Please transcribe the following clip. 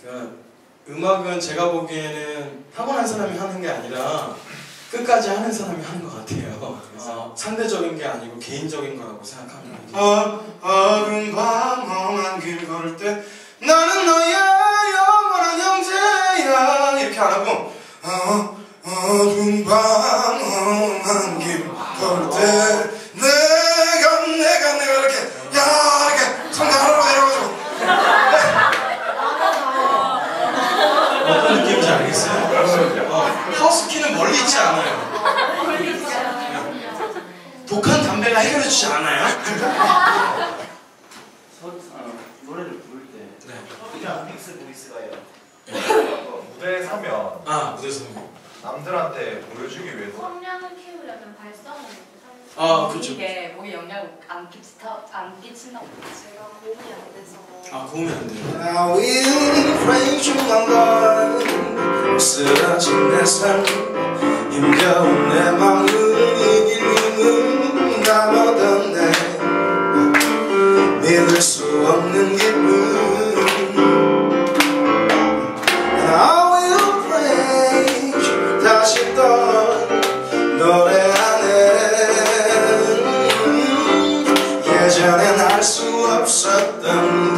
그러니까 음악은 제가 보기에는 타고난 사람이 하는 게 아니라 끝까지 하는 사람이 하는 것 같아요. 그래서 상대적인 게 아니고 개인적인 거라고 생각합니다. 어, 어금방황한 길 걸을 때 나는 너야 영원한 형제야 이렇게 안 하고 어, 어금방황한 길 걸을 때 내가 내가 내가 이렇게 야 이렇게 성장하라고 내려가지고 어떤 느낌인지 알겠어요? 어, 허스키는 멀리 있지 않아요. 독한 담배가 해결해주지 않아요? 서, 어, 노래를 부를 때 네. 그냥 믹스 보이스가요. 무대에 서면 아 무대에서 남들한테 보여주기 위해서 성량을 키우려면 발성을 아 그렇죠. 이게 목에 영향을 안 끼친다 안 끼친다고. 제가 몸이 안 돼서 아 고음이 안 돼요. 쓰러진 내 삶 힘겨운 내 마음 담아던 내 믿을 수 없는 기쁨. And I will you 다시 또 노래 안에. 예전엔 알수 기분